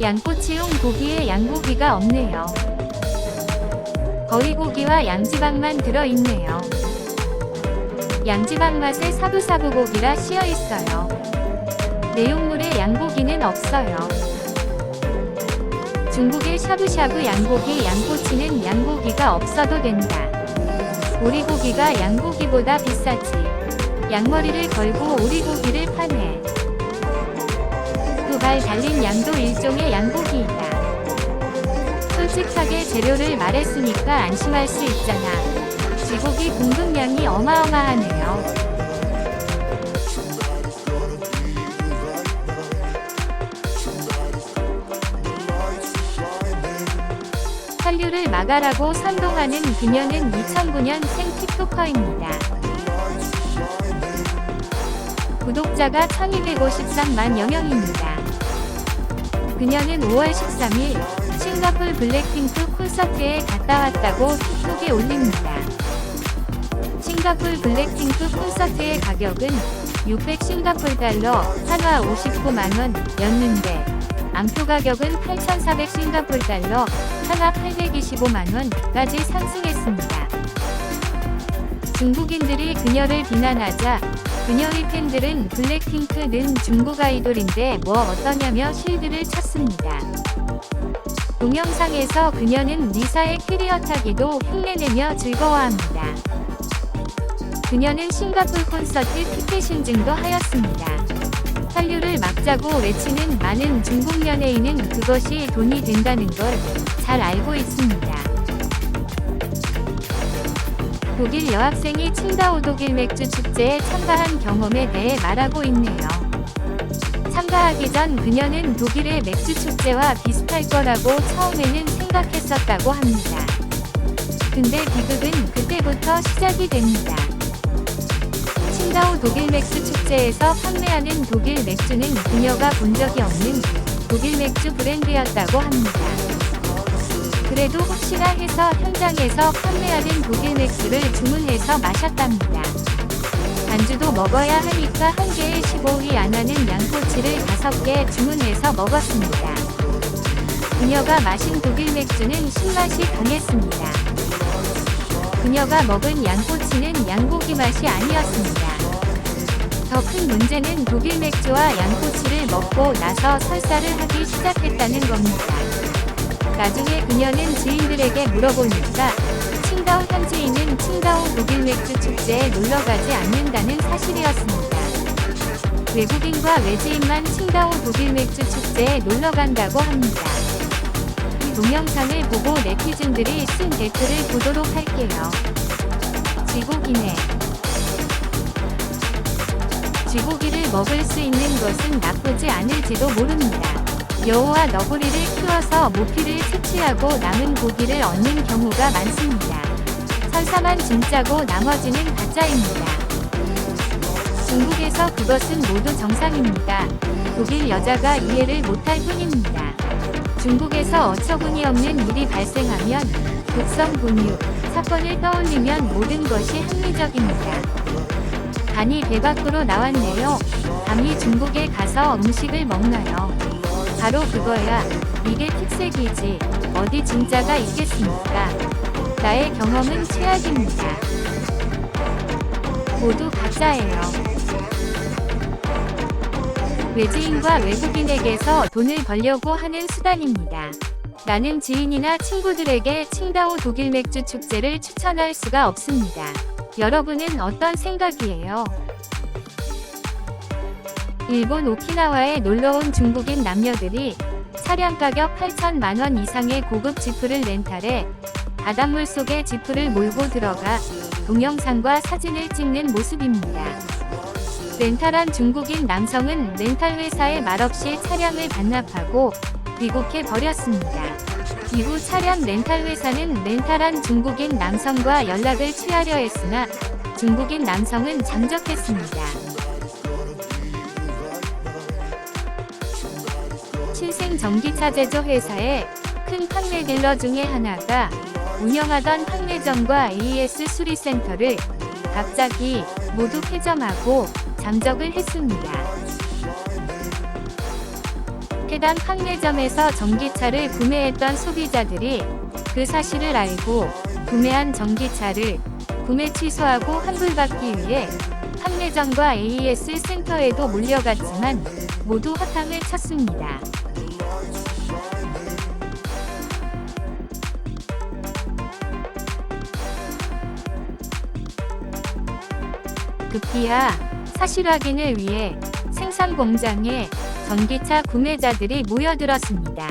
양꼬치용 고기에 양고기가 없네요. 거위 고기와 양지방만 들어있네요. 양지방 맛의 사부사부 고기라 씌어 있어요. 내용물에 양고기는 없어요. 중국의 샤브샤브 양고기 양꼬치는 양고기가 없어도 된다. 오리고기가 양고기보다 비싸지. 양머리를 걸고 오리고기를 파네. 두발 달린 양도 일종의 양고기이다. 솔직하게 재료를 말했으니까 안심할 수 있잖아. 쥐고기 공급량이 어마어마하네요. 한류를 막아라고 선동하는 그녀는 2009년생 틱토커입니다. 구독자가 1253만 영영입니다. 그녀는 5월 13일 싱가폴 블랙핑크 콘서트에 갔다 왔다고 틱톡에 올립니다. 싱가폴 블랙핑크 콘서트의 가격은 600 싱가폴 달러, 한화 59만원 였는데, 암표 가격은 8,400 싱가폴 달러, 한화 825만원까지 상승했습니다. 중국인들이 그녀를 비난하자 그녀의 팬들은 블랙핑크는 중국 아이돌인데 뭐 어떠냐며 실드를 쳤습니다. 동영상에서 그녀는 리사의 캐리어 타기도 흉내내며 즐거워합니다. 그녀는 싱가폴 콘서트 티켓 인증도 하였습니다. 한류를 막자고 외치는 많은 중국 연예인은 그것이 돈이 된다는 걸 잘 알고 있습니다. 독일 여학생이 칭다오 독일 맥주 축제에 참가한 경험에 대해 말하고 있네요. 참가하기 전 그녀는 독일의 맥주 축제와 비슷할 거라고 처음에는 생각했었다고 합니다. 근데 비극은 그때부터 시작이 됩니다. 칭다오 독일 맥주 축제에서 판매하는 독일 맥주는 그녀가 본 적이 없는 독일 맥주 브랜드였다고 합니다. 그래도 혹시나 해서 현장에서 판매하는 맥주를 주문해서 마셨답니다. 안주도 먹어야 하니까 한 개에 15위 안 하는 양꼬치를 5개 주문해서 먹었습니다. 그녀가 마신 독일 맥주는 신맛이 강했습니다. 그녀가 먹은 양꼬치는 양고기 맛이 아니었습니다. 더 큰 문제는 독일 맥주와 양꼬치를 먹고 나서 설사를 하기 시작했다는 겁니다. 나중에 그녀는 지인들에게 물어보니까 칭다오 현지인은 칭다오 독일 맥주 축제에 놀러 가지 않는다는 사실이었습니다. 외국인과 외지인만 칭다오 독일 맥주 축제에 놀러 간다고 합니다. 이 동영상을 보고 네티즌들이 쓴 댓글을 보도록 할게요. 쥐고기네. 쥐고기를 먹을 수 있는 것은 나쁘지 않을지도 모릅니다. 여우와 너구리를 키워서 모피를 채취하고 남은 고기를 얻는 경우가 많습니다. 설사만 진짜고 나머지는 가짜입니다. 중국에서 그것은 모두 정상입니다. 독일 여자가 이해를 못할 뿐입니다. 중국에서 어처구니 없는 일이 발생하면 독성 분유 사건을 떠올리면 모든 것이 합리적입니다. 간이 배 밖으로 나왔네요. 감히 중국에 가서 음식을 먹나요? 바로 그거야. 이게 특색이지. 어디 진짜가 있겠습니까? 나의 경험은 최악입니다. 모두 가짜예요. 외지인과 외국인에게서 돈을 벌려고 하는 수단입니다. 나는 지인이나 친구들에게 칭다오 독일 맥주 축제를 추천할 수가 없습니다. 여러분은 어떤 생각이에요? 일본 오키나와에 놀러온 중국인 남녀들이 차량 가격 8천만원 이상의 고급 지프를 렌탈해 바닷물 속에 지프를 몰고 들어가 동영상과 사진을 찍는 모습입니다. 렌탈한 중국인 남성은 렌탈 회사에 말없이 차량을 반납하고 귀국해 버렸습니다. 이후 차량 렌탈 회사는 렌탈한 중국인 남성과 연락을 취하려 했으나 중국인 남성은 잠적했습니다. 신생 전기차 제조 회사의 큰 판매 딜러 중의 하나가 운영하던 판매점과 AS 수리센터를 갑자기 모두 폐점하고 잠적을 했습니다. 해당 판매점에서 전기차를 구매했던 소비자들이 그 사실을 알고 구매한 전기차를 구매 취소하고 환불받기 위해 판매점과 AES 센터에도 몰려갔지만 모두 허탕을 쳤습니다. 급기야 사실 확인을 위해 생산 공장에 전기차 구매자들이 모여들었습니다.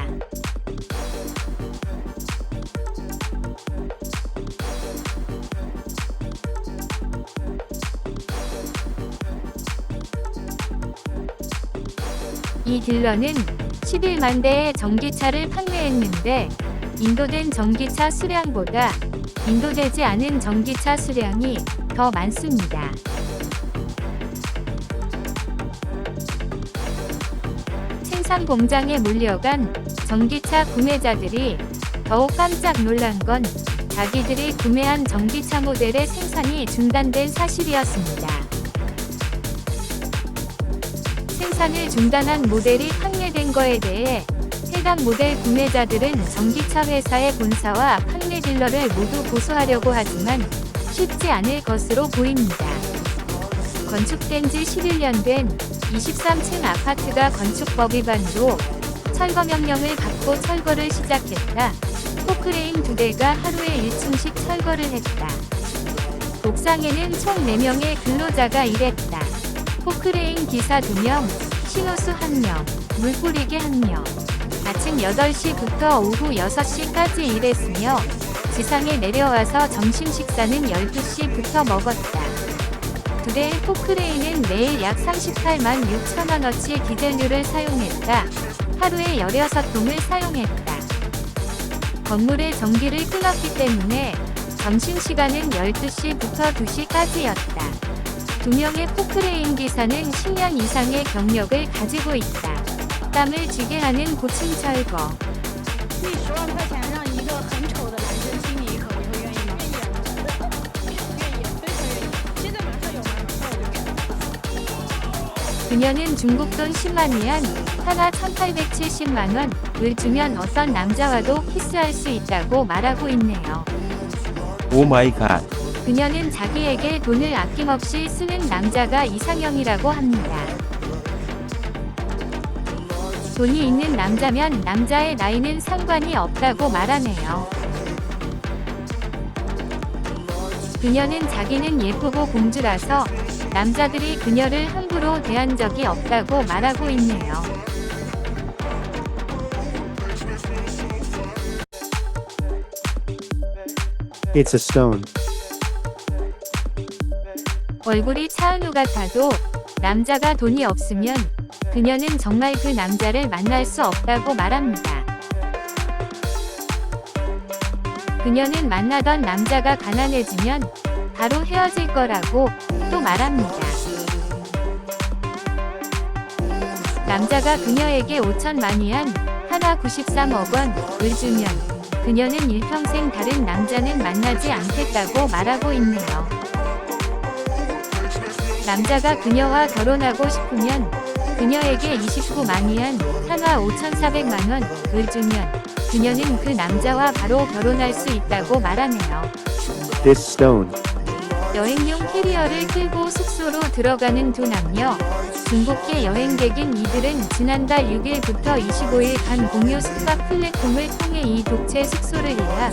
이 딜러는 11만 대의 전기차를 판매했는데 인도된 전기차 수량보다 인도되지 않은 전기차 수량이 더 많습니다. 생산 공장에 몰려간 전기차 구매자들이 더욱 깜짝 놀란 건 자기들이 구매한 전기차 모델의 생산이 중단된 사실이었습니다. 생산을 중단한 모델이 판매된 거에 대해 해당 모델 구매자들은 전기차 회사의 본사와 판매 딜러를 모두 고소하려고 하지만 쉽지 않을 것으로 보입니다. 건축된 지 11년 된 23층 아파트가 건축법 위반으로 철거 명령을 받고 철거를 시작했다. 포크레인 두 대가 하루에 1층씩 철거를 했다. 옥상에는 총 4명의 근로자가 일했다. 포크레인 기사 2명, 신호수 1명, 물뿌리기 1명. 아침 8시부터 오후 6시까지 일했으며 지상에 내려와서 점심 식사는 12시부터 먹었다. 두 대의 포크레인은 매일 약 38만 6천원어치 디젤류를 사용했다. 하루에 16통을 사용했다. 건물의 전기를 끊었기 때문에 점심시간은 12시부터 2시까지였다. 두 명의 포크레인 기사는 10년 이상의 경력을 가지고 있다. 땀을 쥐게 하는 고층 철거. 그녀는 중국 돈 10만 위안, 하나 1870만 원을 주면 어떤 남자와도 키스할 수 있다고 말하고 있네요. 오 마이 갓. 그녀는 자기에게 돈을 아낌없이 쓰는 남자가 이상형이라고 합니다. 돈이 있는 남자면 남자의 나이는 상관이 없다고 말하네요. 그녀는 자기는 예쁘고 공주라서 남자들이 그녀를 함부로 대한 적이 없다고 말하고 있네요. It's a stone. 얼굴이 차은우 같아도 남자가 돈이 없으면 그녀는 정말 그 남자를 만날 수 없다고 말합니다. 그녀는 만나던 남자가 가난해지면 바로 헤어질 거라고 또 말합니다. 남자가 그녀에게 5천만 위안, 하나 93억 원을 주면 그녀는 일평생 다른 남자는 만나지 않겠다고 말하고 있네요. 남자가 그녀와 결혼하고 싶으면 그녀에게 29만 위안, 하나 5,400만 원을 주면 그녀는 그 남자와 바로 결혼할 수 있다고 말하네요. This stone. 여행용 캐리어를 끌고 숙소로 들어가는 두 남녀. 중국계 여행객인 이들은 지난달 6일부터 25일 간 공유 숙박 플랫폼을 통해 이 독채 숙소를 예약.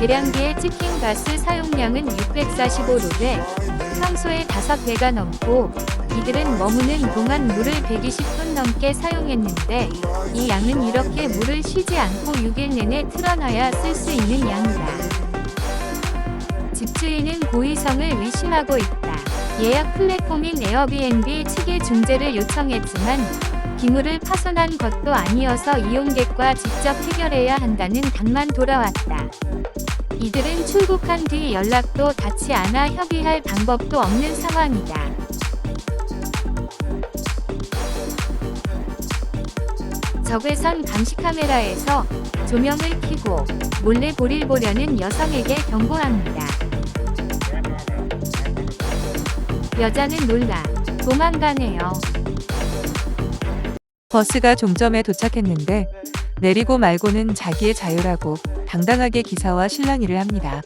계량기의 치킨 가스 사용량은 645루베, 평소에 5배가 넘고 이들은 머무는 동안 물을 120분 넘게 사용했는데 이 양은 이렇게 물을 쉬지 않고 6일 내내 틀어놔야 쓸 수 있는 양이다. 집주인은 고의성을 의심하고 있다. 예약 플랫폼인 에어비앤비 측에 중재를 요청했지만 기물을 파손한 것도 아니어서 이용객과 직접 해결해야 한다는 답만 돌아왔다. 이들은 출국한 뒤 연락도 닿지 않아 협의할 방법도 없는 상황이다. 적외선 감시 카메라에서 조명을 켜고 몰래 볼일 보려는 여성에게 경고합니다. 여자는 놀라. 도망가네요. 버스가 종점에 도착했는데 내리고 말고는 자기의 자유라고 당당하게 기사와 실랑이를 합니다.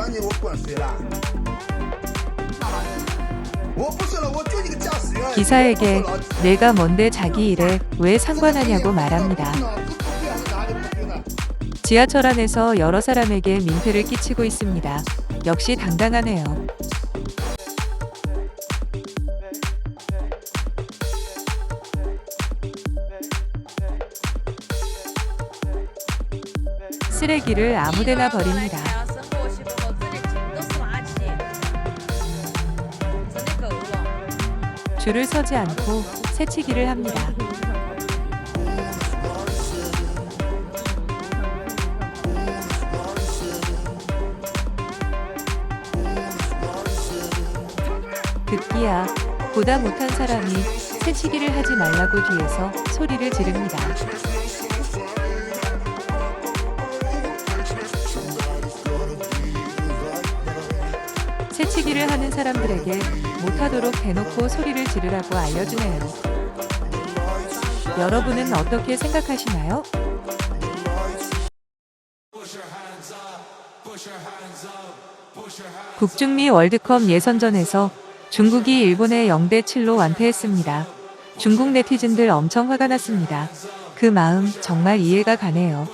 管你，我管谁啦？我不说了，我就一个驾驶员。 기사에게 내가 뭔데 자기 일에 왜 상관하냐고 말합니다. 脑子不对还是哪里不对呢？ 지하철 안에서 여러 사람에게 민폐를 끼치고 있습니다. 역시 당당하네요. 쓰레기를 아무데나 버립니다. 줄을 서지 않고 새치기를 합니다. 듣기야 보다 못한 사람이 새치기를 하지 말라고 뒤에서 소리를 지릅니다. 새치기를 하는 사람들에게 못하도록 대놓고 소리를 지르라고 알려주네요. 여러분은 어떻게 생각하시나요? 북중미 월드컵 예선전에서 중국이 일본에 0대 7로 완패했습니다. 중국 네티즌들 엄청 화가 났습니다. 그 마음 정말 이해가 가네요.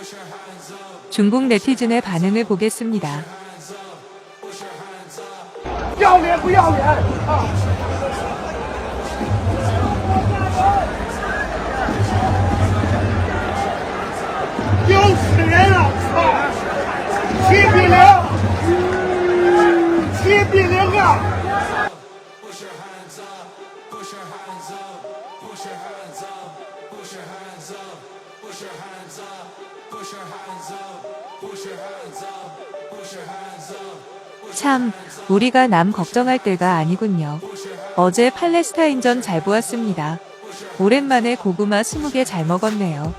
중국 네티즌의 반응을 보겠습니다. 要脸不要脸啊！丢死人了！操！七比零，七比零啊！ 참, 우리가 남 걱정할 때가 아니군요. 어제 팔레스타인전 잘 보았습니다. 오랜만에 고구마 20개 잘 먹었네요.